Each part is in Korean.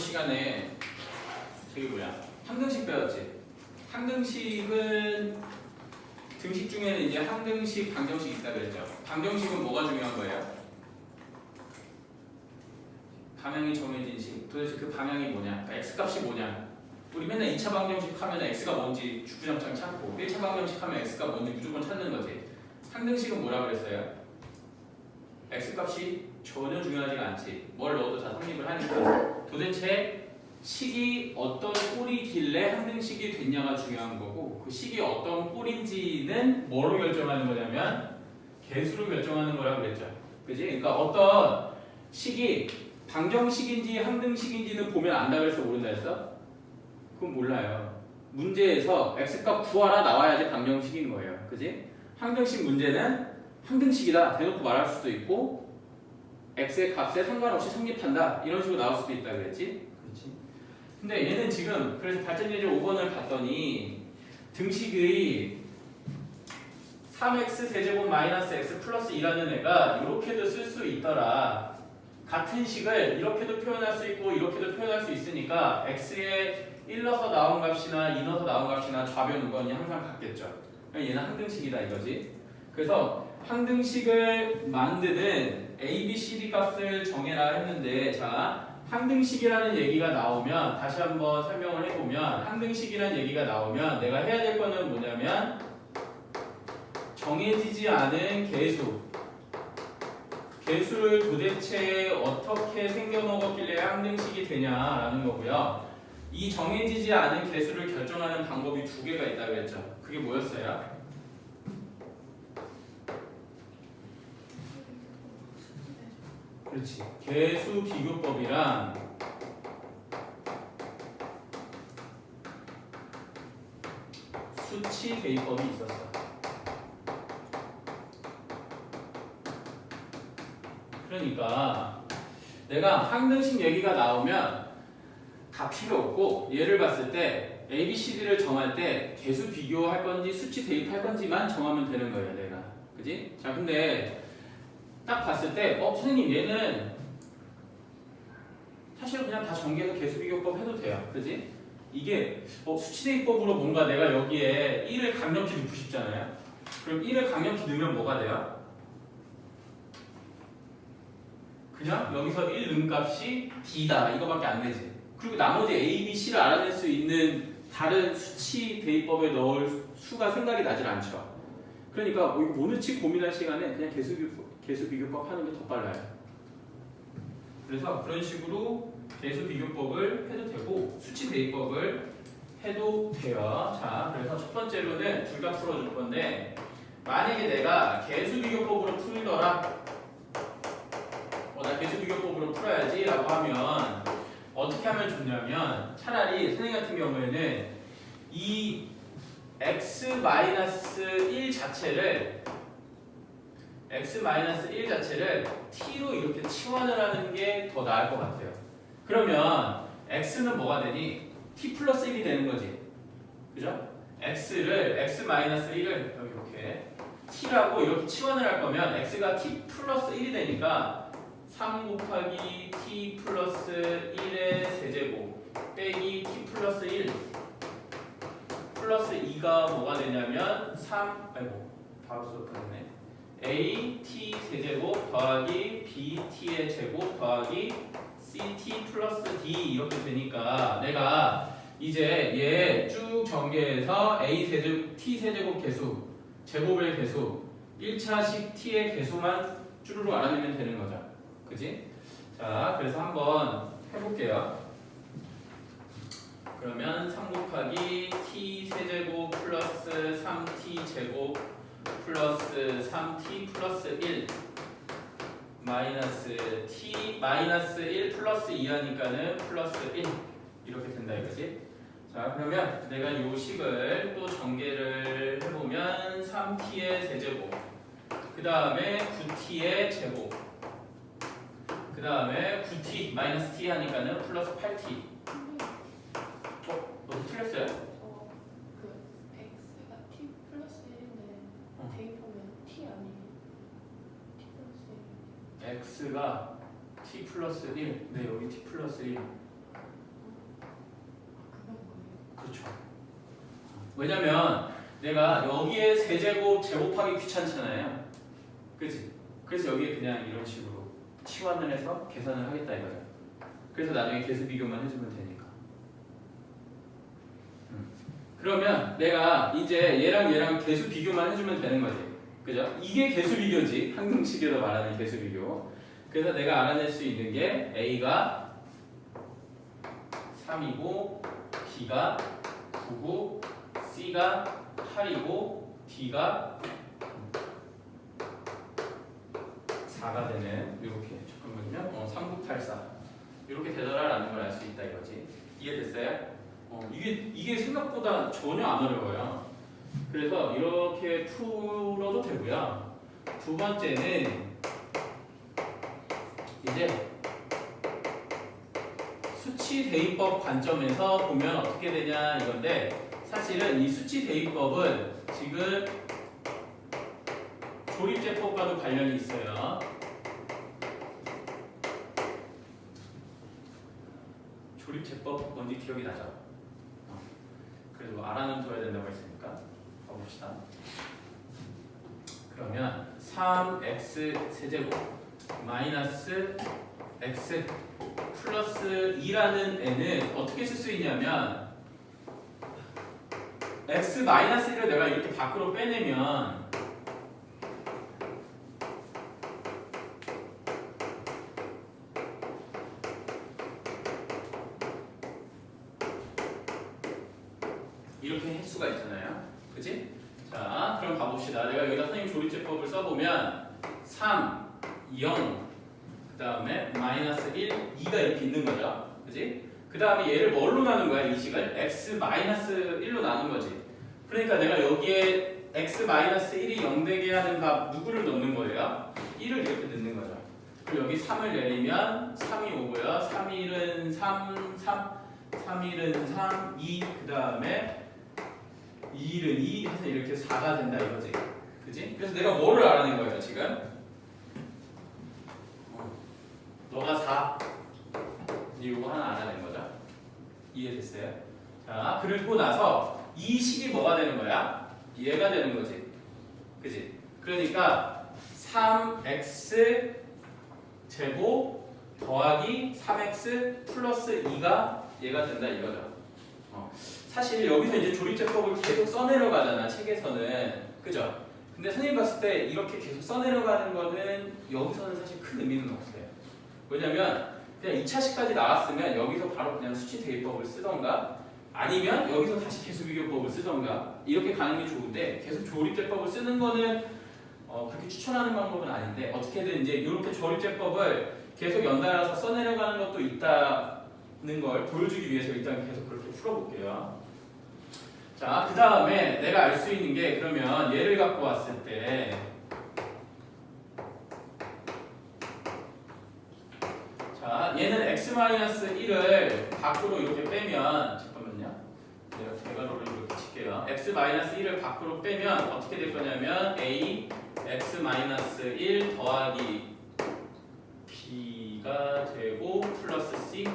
시간에 저기 뭐야 항등식 배웠지? 항등식은 등식 중에는 이제 항등식, 방정식 있다 그랬죠. 방정식은 뭐가 중요한 거예요? 방향이 정해진 식. 도대체 그 방향이 뭐냐? 그러니까 x 값이 뭐냐? 우리 맨날 2차 방정식 하면 x가 뭔지 주구장창 찾고 1차 방정식 하면 x가 뭔지 무조건 찾는 거지. 항등식은 뭐라 그랬어요? x 값이 전혀 중요하지가 않지. 뭘 넣어도 다 성립을 하니까. 도대체 식이 어떤 꼴이길래 항등식이 됐냐가 중요한 거고 그 식이 어떤 꼴인지는 뭐로 결정하는 거냐면 개수로 결정하는 거라 그랬죠. 그지? 그러니까 어떤 식이 방정식인지 항등식인지는 보면 안다 그래서 모른다 했어? 그건 몰라요. 문제에서 x값 구하라 나와야지 방정식인 거예요. 그지? 항등식 문제는 항등식이다 대놓고 말할 수도 있고 x의 값에 상관없이 성립한다 이런 식으로 나올 수도 있다 그랬지? 그렇지? 근데 얘는 지금 그래서 발전 예제 5번을 봤더니 등식의 3x 세제곱 마이너스 x 플러스 2라는 애가 이렇게도 쓸 수 있더라. 같은 식을 이렇게도 표현할 수 있고 이렇게도 표현할 수 있으니까 x에 1 넣어서 나온 값이나 2 넣어서 나온 값이나 좌변 우변이 항상 같겠죠. 그러니까 얘는 항등식이다 이거지. 그래서 항등식을 만드는 a, b, c, d 값을 정해라 했는데 자 항등식이라는 얘기가 나오면 다시 한번 설명을 해보면 항등식이라는 얘기가 나오면 내가 해야 될 거는 뭐냐면 정해지지 않은 개수. 개수를 도대체 어떻게 생겨먹었길래 항등식이 되냐라는 거고요. 이 정해지지 않은 개수를 결정하는 방법이 두 개가 있다고 했죠. 그게 뭐였어요? 그렇지 개수 비교법이랑 수치 대입법이 있었어. 그러니까 내가 항등식 얘기가 나오면 다 필요 없고 얘를 봤을 때 A, B, C, D를 정할 때 개수 비교할 건지 수치 대입할 건지만 정하면 되는 거예요, 내가. 그지? 자, 근데 딱 봤을 때, 어, 선생님, 얘는 사실 그냥 다 전개해서 개수 비교법 해도 돼요. 그지? 이게 어, 수치대입법으로 뭔가 내가 여기에 1을 강력히 넣고 싶잖아요. 그럼 1을 강력히 넣으면 뭐가 돼요? 그냥 여기서 1 넣은 값이 D다. 이거밖에 안 되지. 그리고 나머지 A, B, C를 알아낼 수 있는 다른 수치 대입법에 넣을 수가 생각이 나질 않죠. 그러니까 뭐 이거 뭐 넣지 고민할 시간에 그냥 개수 비교법, 개수 비교법 하는 게 더 빨라요. 그래서 그런 식으로 개수 비교법을 해도 되고 수치 대입법을 해도 돼요. 자, 그래서 첫 번째로는 둘 다 풀어줄 건데 만약에 내가 개수 비교법으로 풀더라, 어, 나 개수 비교법으로 풀어야지 라고 하면 어떻게 하면 좋냐면 차라리 선생님 같은 경우에는 이 x-1 자체를 x-1 자체를 t로 이렇게 치환을 하는 게 더 나을 것 같아요. 그러면 x는 뭐가 되니? t 플러스 1이 되는 거지. 그죠? x를 x-1을 여기 이렇게 t라고 이렇게 치환을 할 거면 x가 t 플러스 1이 되니까 3 곱하기 t 플러스 1의 세제곱 빼기 t 플러스 1 플러스 2가 뭐가 되냐면 3 아이고 바로 수업했네 a t 세제곱 더하기 b t의 제곱 더하기 c t 플러스 d 이렇게 되니까 내가 이제 얘 쭉 전개해서 a 세제곱 t 세제곱 개수 제곱의 개수 1차식 t의 개수만 쭈루루 알아내면 되는 거죠. 그지? 자, 그래서 한번 해볼게요. 그러면 3 곱하기 t 세제곱 플러스 3t 제곱 플러스 3t 플러스 1 마이너스 t 마이너스 1 플러스 2 하니까는 플러스 1 이렇게 된다 이거지? 자 그러면 내가 요 식을 또 전개를 해보면 3t의 세제곱 그 다음에 9t의 제곱 그 다음에 9t 마이너스 t 하니까는 플러스 8t 어? 너도 틀렸어요? 저그 x가 t 플러스 1인데 어. 대입하면 t 아니에요? t 플러스 1. X가 t 플러스 1 네 여기 t 플러스 1 그렇죠. 왜냐면 내가 여기에 세제곱 제곱하기 귀찮잖아요. 그치? 그래서 여기에 그냥 이런 식으로 치환을 해서 계산을 하겠다 이거죠. 그래서 나중에 계수 비교만 해주면 되니까. 음. 그러면 내가 이제 얘랑 얘랑 계수 비교만 해주면 되는 거지. 그죠? 이게 계수 비교지. 항등식에서 말하는 계수 비교. 그래서 내가 알아낼 수 있는 게 A가 3이고 B가 9고 C가 8이고 D가 4가 되는 이렇게 잠깐만요. 어, 3984 이렇게 되더라라는 걸 알 수 있다 이거지. 이해됐어요? 어, 이게 이게 생각보다 전혀 안 어려워요. 그래서 이렇게 풀어도 되고요. 두 번째는 이제 수치 대입법 관점에서 보면 어떻게 되냐 이건데 사실은 이 수치 대입법은 지금 조립제법과도 관련이 있어요. 조립제법 뭔지 기억이 나죠? 어. 그래도 알아는 둬야 된다고 했으니까 가봅시다. 그러면 3x 세제곱 마이너스 x 플러스 2라는 n은 어떻게 쓸 수 있냐면 x 마이너스 1을 내가 이렇게 밖으로 빼내면 이렇게 할 수가 있잖아요. 그지? 자, 그럼 가봅시다. 내가 여기다 선생님 조립제법을 써보면 3, 0, 그 다음에 마이너스 1, 2가 이렇게 있는 거죠. 그지? 그 다음에 얘를 뭘로 나눈 거야? 이 식을? x 마이너스 1로 나눈 거지. 그러니까 내가 여기에 x 마이너스 1이 0 되게 하는 값 누구를 넣는 거예요? 1을 이렇게 넣는 거죠. 그리고 여기 3을 내리면 3이 오고요. 3, 1은 3, 3, 3, 1은 3, 2, 그 다음에 2는 2 해서 이렇게 4가 된다 이거지. 그지? 그래서 내가 뭐를 알아낸 거예요, 지금? 어. 너가 4. 이거 하나 알아낸 거죠. 이해됐어요? 자, 그리고 나서 이 식이 뭐가 되는 거야? 얘가 되는 거지. 그지? 그러니까 3x 제곱 더하기 3x 플러스 2가 얘가 된다 이거죠. 어. 사실 여기서 이제 조립제법을 계속 써내려가잖아 책에서는 그죠? 근데 선생님 봤을 때 이렇게 계속 써내려가는 거는 여기서는 사실 큰 의미는 없어요. 왜냐면 그냥 2차식까지 나왔으면 여기서 바로 그냥 수치 대입법을 쓰던가 아니면 여기서 다시 계수 비교법을 쓰던가 이렇게 가는 게 좋은데 계속 조립제법을 쓰는 거는 어, 그렇게 추천하는 방법은 아닌데 어떻게든 이제 이렇게 조립제법을 계속 연달아서 써내려가는 것도 있다는 걸 보여주기 위해서 일단 계속 그렇게 풀어볼게요. 자, 그 다음에 내가 알 수 있는 게 그러면 얘를 갖고 왔을 때 자, 얘는 x-1을 밖으로 이렇게 빼면 잠깐만요. 내가 대괄호를 이렇게 칠게요. x-1을 밖으로 빼면 어떻게 될 거냐면 a x-1 더하기 b가 되고 플러스 c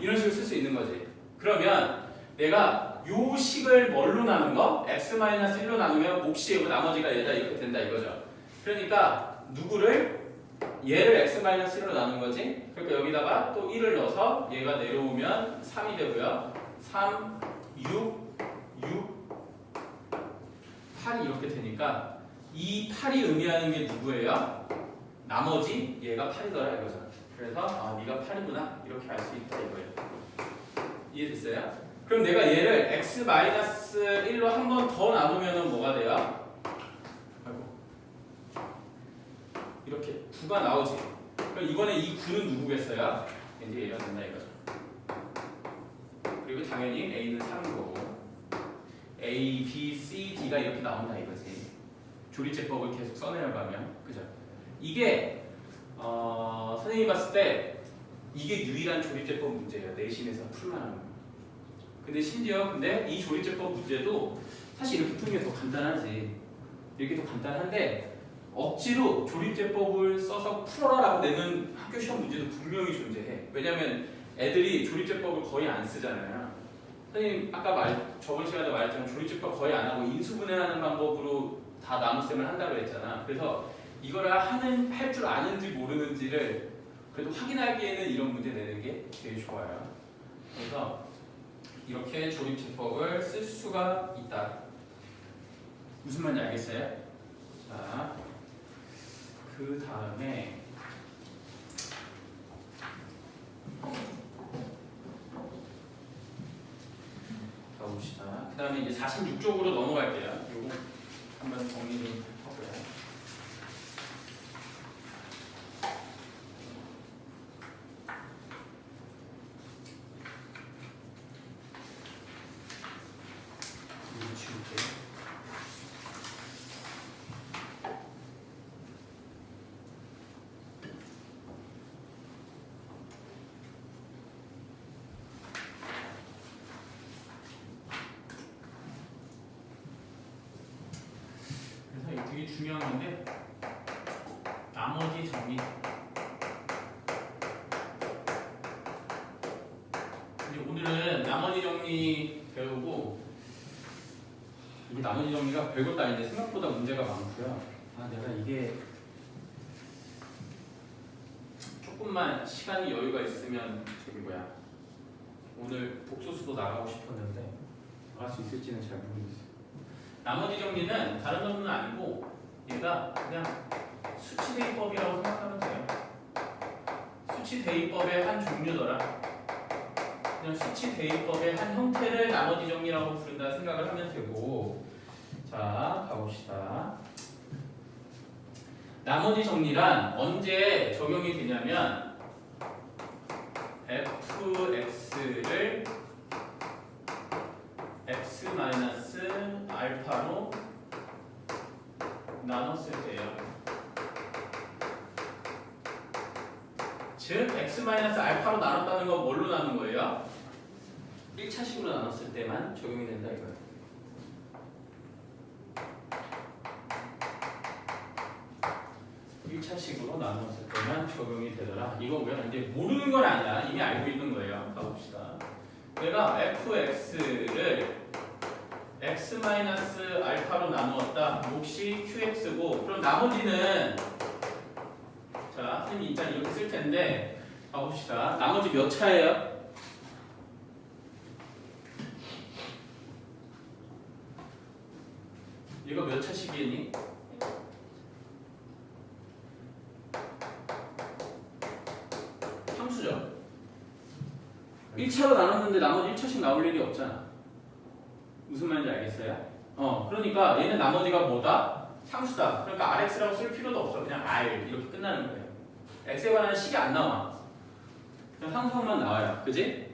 이런 식으로 쓸 수 있는 거지. 그러면 내가 요 식을 뭘로 나눈 거? x-1로 나누면 몫이고 나머지가 얘다 이렇게 된다 이거죠. 그러니까 누구를 얘를 x-1로 나눈 거지. 그러니까 여기다가 또 1을 넣어서 얘가 내려오면 3이 되고요. 3, 6, 6, 8이 이렇게 되니까 이 8이 의미하는 게 누구예요? 나머지 얘가 8이더라 이거죠. 그래서 아 네가 8이구나 이렇게 알 수 있다 이거예요. 이해됐어요? 그럼 내가 얘를 x-1로 한 번 더 나누면 뭐가 돼요? 이렇게 9가 나오지. 그럼 이번에 이 9는 누구겠어요? 이제 얘가 된다 이거죠. 그리고 당연히 A는 3인 거고 A, B, C, D가 이렇게 나온다 이거지. 조립제법을 계속 써내려가면 그죠? 이게 어, 선생님이 봤을 때 이게 유일한 조립제법 문제예요. 내신에서 풀만한 거. 근데 심지어 근데 이 조립제법 문제도 사실 이렇게 게더 간단하지. 이렇게 더 간단한데 억지로 조립제법을 써서 풀어라라고 내는 학교 시험 문제도 분명히 존재해. 왜냐면 애들이 조립제법을 거의 안 쓰잖아요. 선생님 아까 말 저번 시간에 말했지만 조립제법 거의 안 하고 인수분해하는 방법으로 다 나눗셈을 한다고 했잖아. 그래서 이거를 하는 할 줄 아는지 모르는지를 그래도 확인하기에는 이런 문제 내는 게 제일 좋아요. 그래서 이렇게 조립제법을 쓸 수가 있다. 무슨 말인지 알겠어요? 자, 그 다음에 가봅시다. 그 다음에 이제 46쪽으로 넘어갈게요. 요거 한번 정리 좀 하고요. 이거 지울게요. 그래서 이게 중요한 건데 나머지 정리 이제 오늘은 나머지 정리 배우고 이게 나머지 정리가 별것도 아닌데 생각보다 문제가 많고요. 아 내가 이게 조금만 시간이 여유가 있으면 저기 뭐야? 오늘 복소수도 나가고 싶었는데 나갈 수 있을지는 잘 모르겠어요. 나머지 정리는 다른 것은 아니고 얘가 그냥 수치 대입법이라고 생각하면 돼요. 수치 대입법의 한 종류더라. 그냥 수치 대입법의 한 형태를 나머지 정리라고 부른다 생각을 하면 되고 자 가봅시다. 나머지 정리란 언제 적용이 되냐면 fx를 x 마이너스 알파로 나눴을 때요. 즉 x 마이너스 알파로 나눴다는 건 뭘로 나눈 거예요? 1차식으로 나눴을 때만 적용이 된다 이거예요. 일차식으로 나눴을 때만 적용이 되더라. 이거고요. 이제 모르는 건 아니야. 이미 알고 있는 거예요. 가봅시다. 내가 fx를 x 마이너스 알파로 나누었다. 몫이 qx고 그럼 나머지는 자 선생님 일단 이렇게 쓸 텐데 가봅시다. 나머지 몇 차예요? 이거 몇 차식이니? 상수죠. 1차로 나눴는데 나머지 1차씩 나올 일이 없잖아. 무슨 말인지 알겠어요? 어, 그러니까 얘는 나머지가 뭐다? 상수다. 그러니까 RX라고 쓸 필요도 없어. 그냥 R 이렇게 끝나는 거예요. X에 관한 식이 안 나와. 그냥 상수만 나와요. 그지?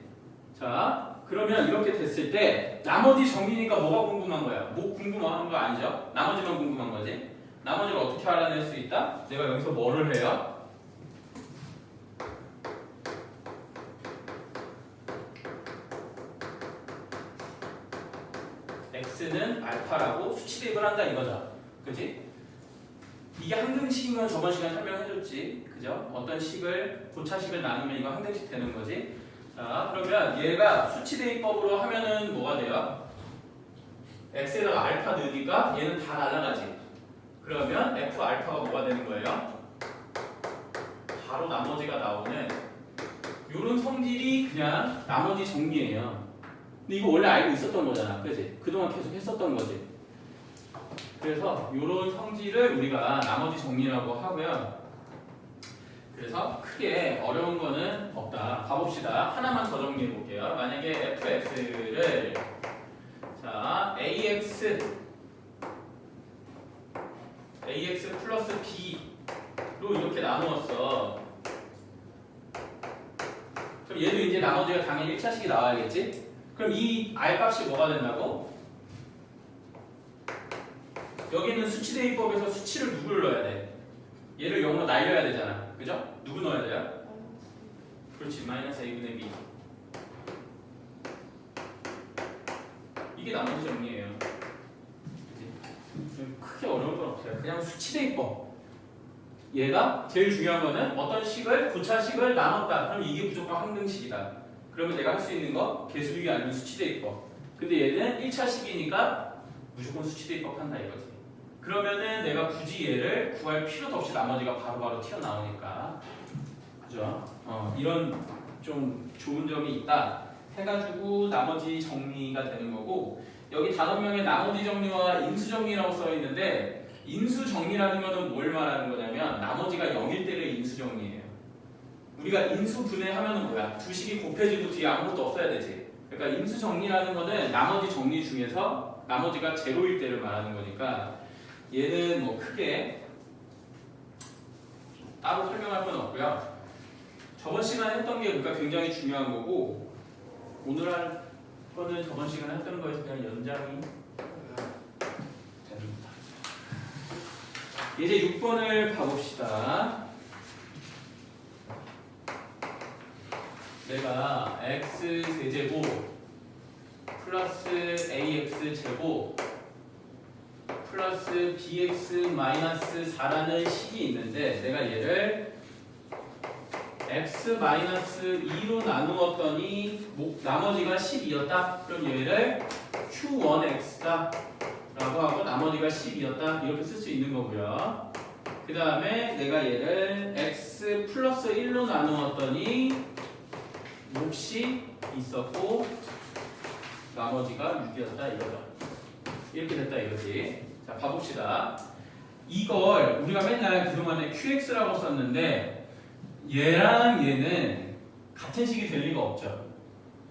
자, 그러면 이렇게 됐을 때 나머지 정리니까 뭐가 궁금한 거야? 뭐 궁금한 거 아니죠? 나머지만 궁금한 거지? 나머지를 어떻게 알아낼 수 있다? 내가 여기서 뭐를 해요? X는 알파라고 수치 대입을 한다 이거죠. 그지? 이게 항등식인 건 저번 시간에 설명해줬지. 그죠? 어떤 식을, 고차식을 나누면 이거 항등식 되는 거지. 자, 그러면 얘가 수치 대입법으로 하면은 뭐가 돼요? x에다가 알파 넣으니까 얘는 다 날아가지. 그러면 f 알파가 뭐가 되는 거예요? 바로 나머지가 나오는 요런 성질이 그냥 나머지 정리예요. 근데 이거 원래 알고 있었던 거잖아. 그지? 그동안 계속 했었던 거지. 그래서 이런 성질을 우리가 나머지 정리라고 하고요. 그래서 크게 어려운 거는 없다. 가봅시다. 하나만 더 정리해 볼게요. 만약에 fx를 자 ax ax 플러스 b로 이렇게 나누었어. 그럼 얘도 이제 나머지가 당연히 1차식이 나와야겠지? 그럼 이 R 값이 뭐가 된다고? 여기는 수치 대입법에서 수치를 누구를 넣어야 돼? 얘를 0으로 날려야 되잖아. 그죠? 누구 넣어야 돼요? 그렇지. 마이너스 a분의 b. 이게 나머지 정리예요. 그치? 좀 크게 어려운 건 없어요. 그냥 수치 대입법. 얘가 제일 중요한 거는 어떤 식을 고차식을 나눴다. 그럼 이게 무조건 항등식이다. 그러면 내가 할 수 있는 거 개수비기 아니면 수치대입 법. 근데 얘는 1차식이니까 무조건 수치대입 법 한다 이거지. 그러면은 내가 굳이 얘를 구할 필요도 없이 나머지가 바로 바로 튀어나오니까. 그죠? 어, 이런 좀 좋은 점이 있다. 해가지고 나머지 정리가 되는 거고 여기 다섯 명의 나머지 정리와 인수 정리라고 써 있는데 인수 정리라는 거는 뭘 말하는 거냐면 나머지가 0일 때를 인수 정리예요. 우리가 인수 분해하면은 뭐야? 두 식이 곱해지고 뒤에 아무것도 없어야 되지. 그러니까 인수 정리라는 거는 나머지 정리 중에서 나머지가 제로일 때를 말하는 거니까 얘는 뭐 크게 따로 설명할 건 없고요. 저번 시간에 했던 게 그러니까 굉장히 중요한 거고 오늘 할 거는 저번 시간에 했던 거에서 그냥 연장이 됩니다. 이제 6번을 봐봅시다. 내가 x 세제곱 플러스 ax 제곱 플러스 bx 마이너스 4라는 식이 있는데 내가 얘를 x 마이너스 2로 나누었더니 뭐- 나머지가 12였다. 그럼 얘를 q1x다 라고 하고 나머지가 10이었다 이렇게 쓸 수 있는 거고요. 그 다음에 내가 얘를 x 플러스 1로 나누었더니 몫이 있었고 나머지가 6이었다 이거죠. 이렇게 됐다 이거지. 자 봐봅시다. 이걸 우리가 맨날 그동안에 qx라고 썼는데 얘랑 얘는 같은 식이 될 리가 없죠.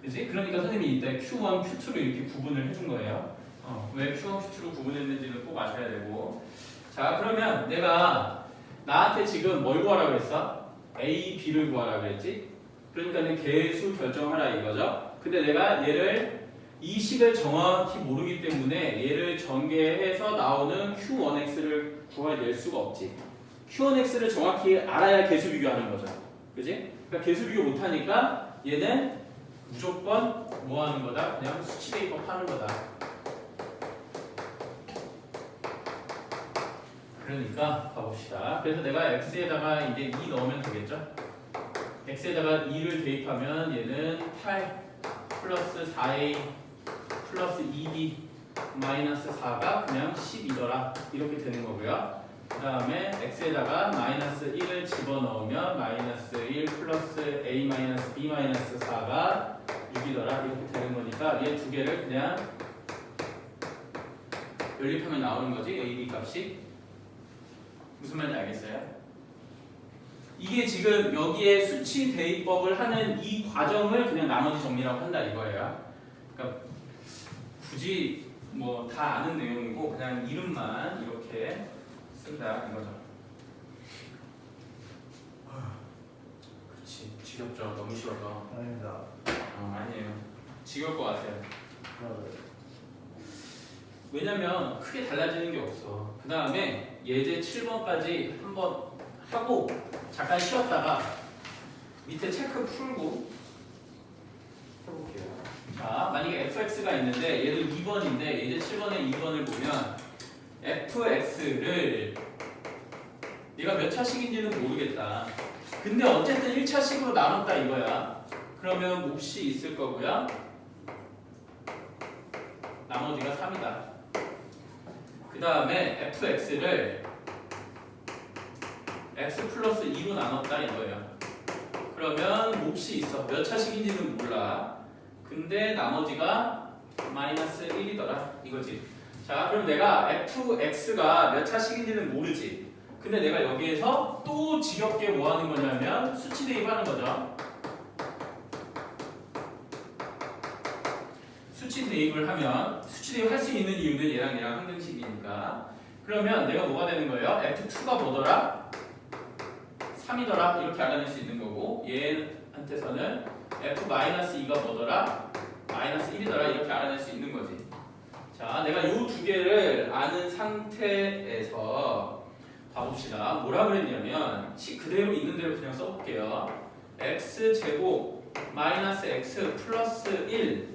그지? 그러니까 선생님이 이때 q1, q2로 이렇게 구분을 해준 거예요. 어, 왜 Q1, Q2로 구분했는지는 꼭 아셔야 되고 자 그러면 내가 나한테 지금 뭘 구하라고 했어? A, B를 구하라고 했지? 그러니까는 개수 결정하라 이거죠? 근데 내가 얘를 이 식을 정확히 모르기 때문에 얘를 전개해서 나오는 Q1X를 구해낼 수가 없지 Q1X를 정확히 알아야 개수 비교하는 거죠 그지? 그러니까 개수 비교 못하니까 얘는 무조건 뭐 하는 거다? 그냥 수치 대입법 하는 거다 그러니까 봐봅시다. 그래서 내가 x에다가 이제 2 넣으면 되겠죠? X에다가 2를 대입하면 얘는 8 플러스 4a 플러스 2b 마이너스 4가 그냥 10이더라 이렇게 되는 거고요. 그 다음에 x에다가 마이너스 1을 집어넣으면 마이너스 1 플러스 a 마이너스 b 마이너스 4가 6이더라 이렇게 되는 거니까 얘 두 개를 그냥 연립하면 나오는 거지 a, b 값이 무슨 말인지 알겠어요? 이게 지금 여기에 수치 대입법을 하는 이 과정을 그냥 나머지 정리라고 한다 이거예요. 그러니까 굳이 뭐 다 아는 내용이고 그냥 이름만 이렇게 쓴다 이거죠. 그렇지 지겹죠 너무 싫어서 아닙니다. 어, 아니에요 지겨울 것 같아요. 맞아요. 왜냐면 크게 달라지는 게 없어. 그 다음에 예제 7번까지 한번 하고 잠깐 쉬었다가 밑에 체크 풀고 해볼게요. 자, 만약에 fx가 있는데 얘도 2번인데 예제 7번에 2번을 보면 fx를 얘가 몇 차식인지는 모르겠다. 근데 어쨌든 1차식으로 나눴다 이거야. 그러면 몫이 있을 거고요. 나머지가 3이다. 그 다음에 fx를 x 플러스 2로 나눴다 이거예요. 그러면 몫이 있어. 몇 차식인지는 몰라. 근데 나머지가 마이너스 1이더라 이거지. 자 그럼 내가 fx가 몇 차식인지는 모르지. 근데 내가 여기에서 또 지겹게 뭐 하는 거냐면 수치 대입하는 거죠. 수치 대입을 하면 수치 대입할 수 있는 이유는 얘랑 얘랑 항등식이니까 그러면 내가 뭐가 되는 거예요? F2가 뭐더라? 3이더라 이렇게 알아낼 수 있는 거고 얘한테서는 F-2가 뭐더라? 마이너스 1이더라 이렇게 알아낼 수 있는 거지 자 내가 이 두 개를 아는 상태에서 봐봅시다 뭐라 그랬냐면 식 그대로 있는 대로 그냥 써볼게요 x제곱 마이너스 x 플러스 1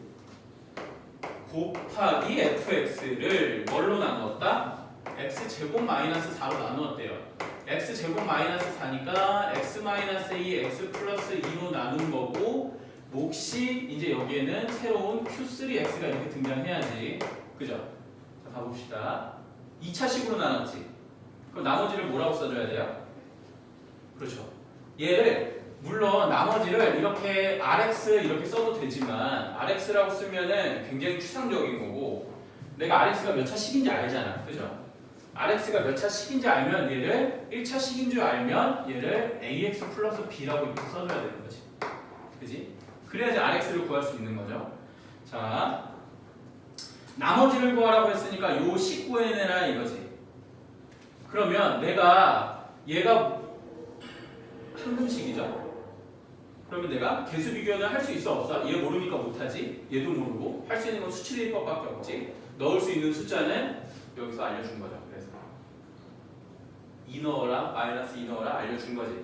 곱하기 fx를 뭘로 나누었다? x 제곱 마이너스 4로 나누었대요. X 제곱 마이너스 4니까 x 마이너스 2 x 플러스 2로 나눈 거고 몫이 이제 여기에는 새로운 q3x가 이렇게 등장해야지 그죠? 자 가봅시다 2차식으로 나눴지 그럼 나머지를 뭐라고 써줘야 돼요? 그렇죠 얘를 물론 나머지를 이렇게 rx 이렇게 써도 되지만 rx라고 쓰면은 굉장히 추상적인 거고 내가 rx가 몇 차식인지 알잖아 그죠? Rx가 몇 차식인지 알면 얘를 1차식인 줄 알면 얘를 ax 플러스 b라고 이렇게 써줘야 되는 거지. 그지? 그래야지 rx를 구할 수 있는 거죠. 자 나머지를 구하라고 했으니까 요 19n이라 이거지. 그러면 내가 얘가 한근식이죠? 그러면 내가 개수 비교는 할 수 있어 없어? 얘 모르니까 못하지? 얘도 모르고 할 수 있는 건 수치대입법밖에 없지? 넣을 수 있는 숫자는 여기서 알려준 거죠 그래서 2 넣어라 마이너스 2 넣어라 알려준 거지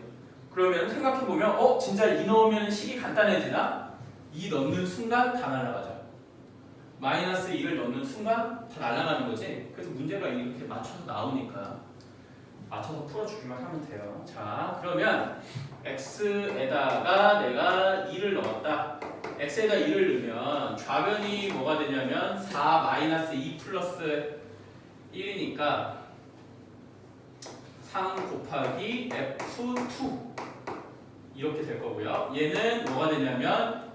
그러면 생각해보면 어? 진짜 2 넣으면 식이 간단해지나? 2 넣는 순간 다 날아가죠 마이너스 2를 넣는 순간 다 날아가는 거지 그래서 문제가 이렇게 맞춰서 나오니까 맞춰서 풀어주기만 하면 돼요 자 그러면 x에다가 내가 2를 넣었다 x에다 2를 넣으면 좌변이 뭐가 되냐면 4 마이너스 2 플러스 1이니까 3 곱하기 f2 이렇게 될 거고요. 얘는 뭐가 되냐면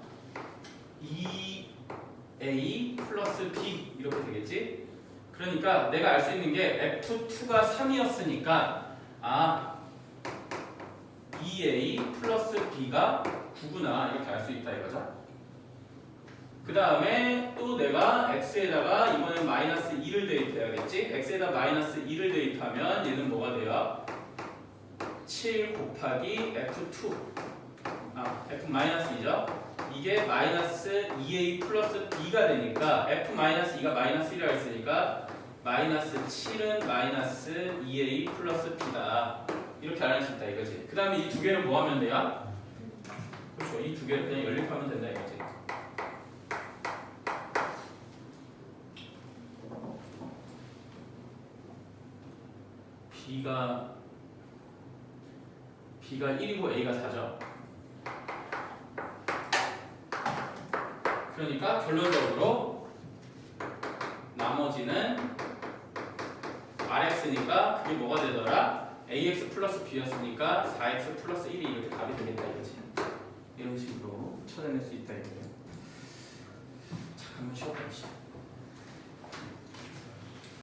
2a 플러스 b 이렇게 되겠지? 그러니까 내가 알 수 있는 게 f2가 3이었으니까 아 2a 플러스 b가 9구나 이렇게 알 수 있다 이거죠. 그 다음에 또 내가 x에다가 이번엔 마이너스 2를 대입해야겠지? x에다 마이너스 2를 대입하면 얘는 뭐가 돼요? 7 곱하기 f2 아 f 마이너스 2죠? 이게 마이너스 2a 플러스 b가 되니까 f 마이너스 2가 마이너스 1이라 했으니까 마이너스 7은 마이너스 2a 플러스 b다 이렇게 알수 있다 이거지 그 다음에 이 두 개를 뭐 하면 돼요? 그렇죠 이 두 개를 그냥 연립하면 된다 이거지 b가 b가 1이고 a가 4죠. 그러니까 결론적으로 나머지는 rx니까 그게 뭐가 되더라? ax 플러스 b였으니까 4x 플러스 1이 이렇게 답이 되겠다 이거지. 이런 식으로 찾아낼 수 있다 이거예요. 잠깐만 쉬어봅시다.